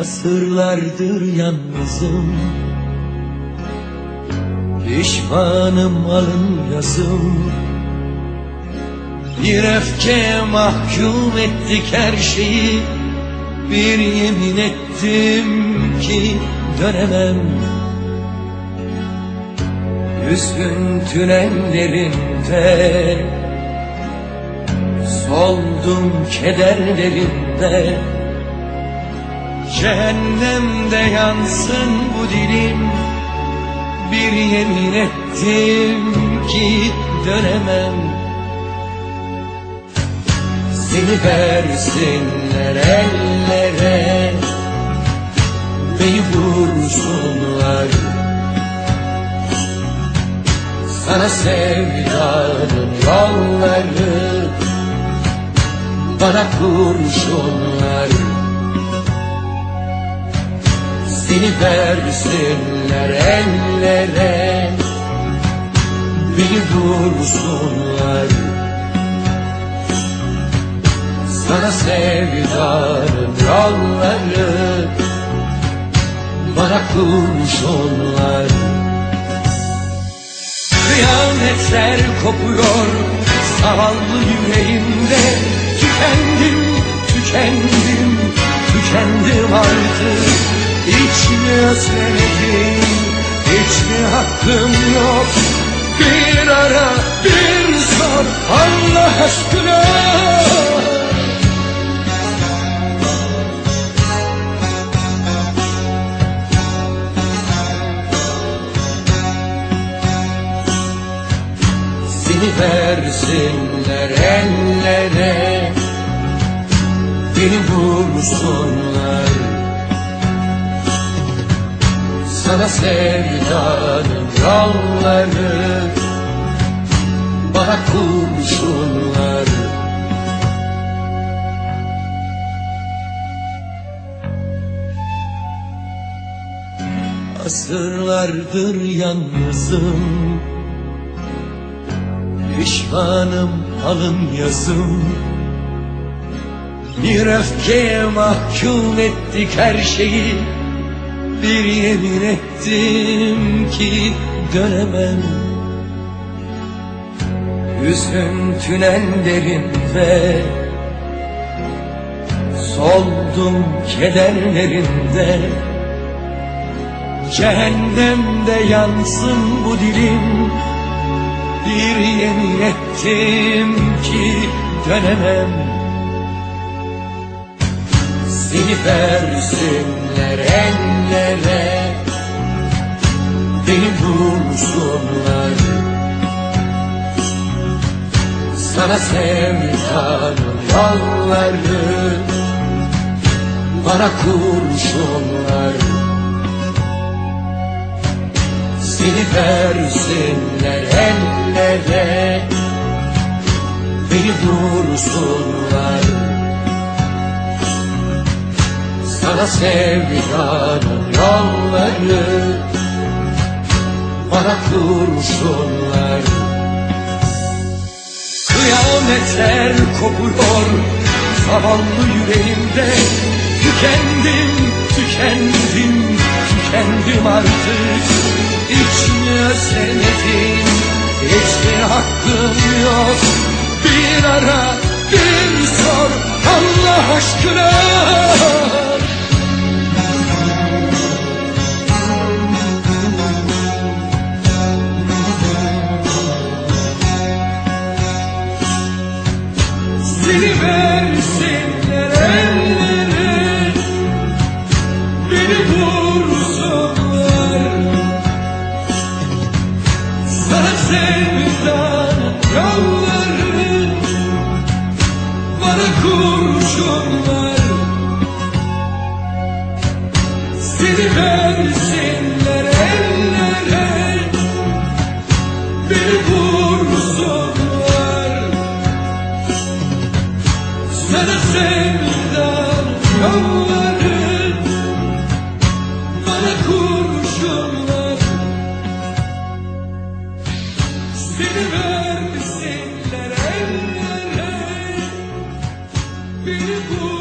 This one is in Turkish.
Asırlardır yalnızım. Pişmanım alın yazım. Bir öfkeye mahkum ettik her şeyi. Bir yemin ettim ki dönemem. Üzgün ellerinde Soldum kederlerinde Cehennemde yansın bu dilim. Bir yemin ettim ki dönemem. Seni versinler ellere. Beni vursunlar. Sana sevdanın yolları. Bana kurşunlar Seni versinler ellere. Beni vursunlar. Sana sevdanın yolları. Bana kurşunlar. Kıyametler kopuyor zavallı yüreğimde. Tükendim, tükendim, tükendim artık Hiç mi özlemedim, hiç mi hakkım yok. Bir ara, bir sor Allah aşkına. Seni versinler ellere Beni vursunlar Sana sevdanın yolları. Bana kurşunlar Asırlardır yalnızım. Pişmanım alın yazım. Bir öfkeye mahkum ettik her şeyi Bir yemin ettim ki dönemem. Hüzün tünellerinde Soldum kederlerinde Cehennemde yansın bu dilim. Bir yemin ettim ki dönemem Seni versinler ellere Beni vursunlar Sana sevdanın yolları Bana kurşunlar. Seni versinler ellere Beni vursunlar Sana sevdanın yolları. Bana kurşunlar Kıyametler kopuyor Zavallı yüreğimde. Tükendim, tükendim, tükendim artık. Hiç mi özlemedin hakkım yok. Bir ara bir sor Allah aşkına versinler ellere Beni vursunlar sana sevdanın yolları Bana kurşunlar. Seni versinler ellere Sana sevdanın yolları Bana kurşunlar. Seni versinler ellere. Beni vur